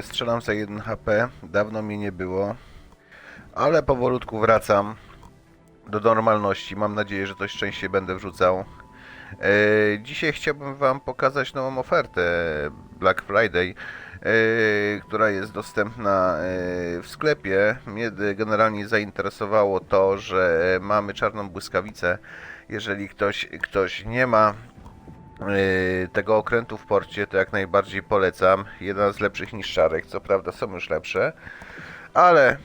Strzelam za 1 HP, dawno mi nie było, ale powolutku wracam do normalności. Mam nadzieję, że coś częściej będę wrzucał. E, dzisiaj chciałbym Wam pokazać nową ofertę Black Friday, e, która jest dostępna e, w sklepie. Mnie generalnie zainteresowało to, że mamy czarną błyskawicę. Jeżeli ktoś, ktoś nie ma tego okrętu w porcie to jak najbardziej polecam. Jedna z lepszych niż szarek, co prawda są już lepsze, ale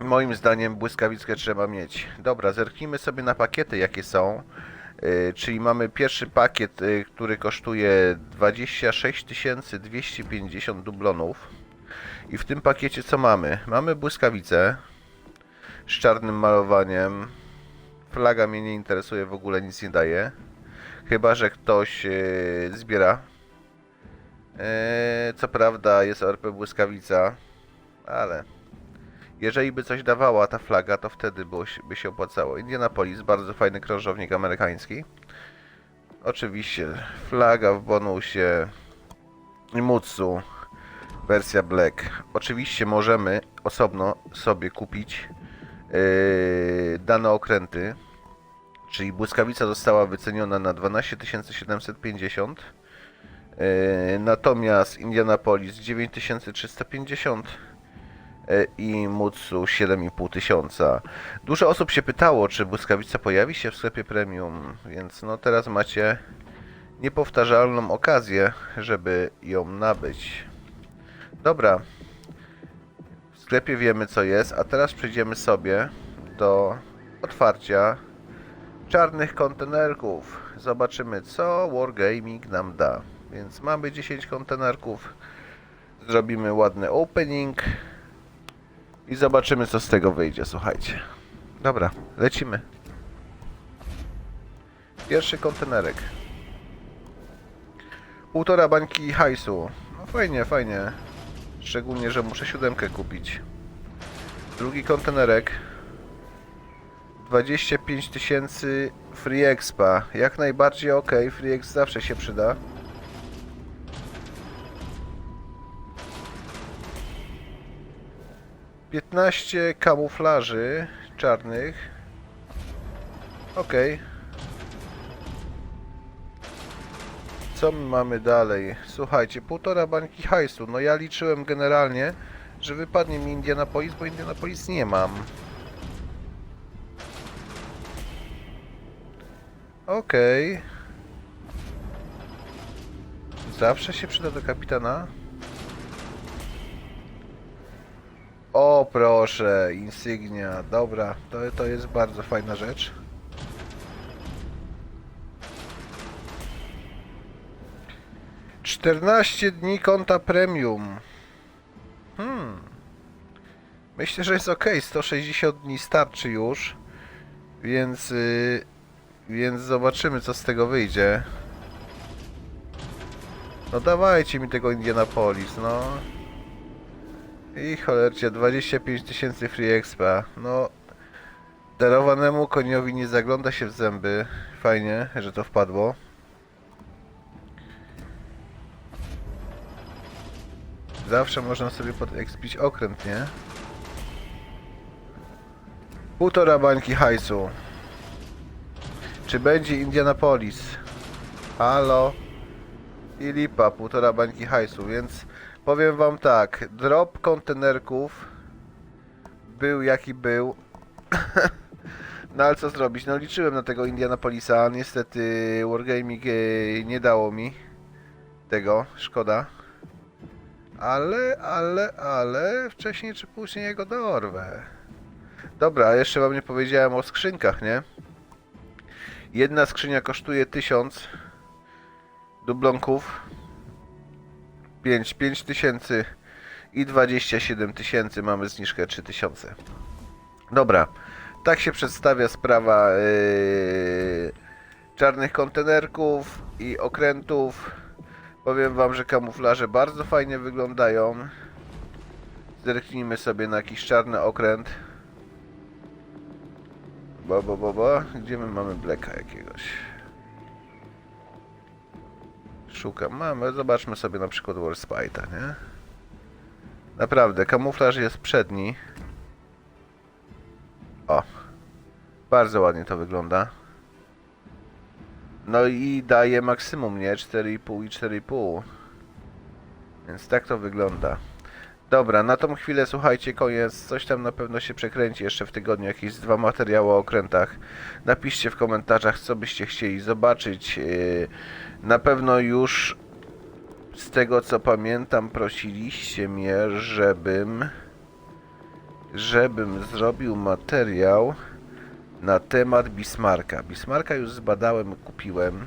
moim zdaniem błyskawickę trzeba mieć. Dobra, zerknijmy sobie na pakiety jakie są. Yy, czyli mamy pierwszy pakiet, yy, który kosztuje 26 250 dublonów. I w tym pakiecie co mamy? Mamy błyskawicę z czarnym malowaniem. Flaga mnie nie interesuje, w ogóle nic nie daje. Chyba, że ktoś e, zbiera. E, co prawda jest ORP błyskawica, ale jeżeli by coś dawała ta flaga, to wtedy było, by się opłacało. Indianapolis, bardzo fajny krążownik amerykański. Oczywiście flaga w bonusie. Mutsu, wersja Black. Oczywiście możemy osobno sobie kupić e, dane okręty. Czyli błyskawica została wyceniona na 12 750. Yy, natomiast Indianapolis 9350 yy, i Mutsu 7500 tysiąca. Dużo osób się pytało, czy błyskawica pojawi się w sklepie premium, więc no teraz macie niepowtarzalną okazję, żeby ją nabyć. Dobra. W sklepie wiemy co jest, a teraz przejdziemy sobie do otwarcia czarnych kontenerków. Zobaczymy, co Wargaming nam da. Więc mamy 10 kontenerków. Zrobimy ładny opening. I zobaczymy, co z tego wyjdzie. Słuchajcie. Dobra, lecimy. Pierwszy kontenerek. Półtora bańki hajsu. No fajnie, fajnie. Szczególnie, że muszę siódemkę kupić. Drugi kontenerek. 25 tysięcy free expa. Jak najbardziej ok, free exp zawsze się przyda. Piętnaście kamuflaży czarnych. Ok. Co my mamy dalej? Słuchajcie, półtora bańki hajsu. No ja liczyłem generalnie, że wypadnie mi Indianapolis, bo Indianapolis nie mam. Okej. Zawsze się przyda do kapitana. O proszę, insygnia. Dobra, to, to jest bardzo fajna rzecz. Czternaście dni konta premium. Hmm. Myślę, że jest ok. 160 dni starczy już. Więc yy, więc zobaczymy co z tego wyjdzie. No dawajcie mi tego Indianapolis, no. I cholercie, 25 tysięcy free expa. No, darowanemu koniowi nie zagląda się w zęby. Fajnie, że to wpadło. Zawsze można sobie podekspić okręt, nie? Półtora bańki hajsu. Czy będzie Indianapolis? Halo? I lipa, półtora bańki hajsu, więc powiem wam tak, drop kontenerków był jaki był. no ale co zrobić? No liczyłem na tego Indianapolisa, niestety Wargaming e, nie dało mi tego, szkoda. Ale, ale, ale wcześniej czy później jego dorwę. Dobra, jeszcze wam nie powiedziałem o skrzynkach, nie? Jedna skrzynia kosztuje 1000 dublonków. 5, 5 tysięcy i 27 tysięcy. Mamy zniżkę 3000. Dobra, tak się przedstawia sprawa yy, czarnych kontenerków i okrętów. Powiem wam, że kamuflaże bardzo fajnie wyglądają. Zerknijmy sobie na jakiś czarny okręt. Bo, bo, bo, bo. Gdzie my mamy Blacka jakiegoś? Szukam. Mamy. Zobaczmy sobie na przykład Warspite'a, nie? Naprawdę, kamuflaż jest przedni. O. Bardzo ładnie to wygląda. No i daje maksimum, nie? 4,5 i 4,5. Więc tak to wygląda. Dobra, na tą chwilę słuchajcie, koniec. Coś tam na pewno się przekręci jeszcze w tygodniu, jakieś dwa materiały o okrętach. Napiszcie w komentarzach, co byście chcieli zobaczyć. Yy, Na pewno już z tego co pamiętam, prosiliście mnie, żebym żebym zrobił materiał na temat Bismarcka. Bismarcka już zbadałem, kupiłem.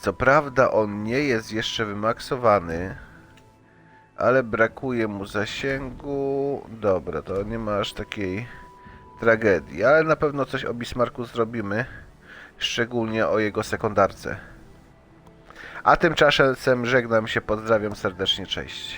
Co prawda on nie jest jeszcze wymaksowany, ale brakuje mu zasięgu. Dobra, to nie ma aż takiej tragedii, ale na pewno coś o Bismarcku zrobimy, szczególnie o jego sekundarce. A tymczasem żegnam się, pozdrawiam serdecznie, cześć.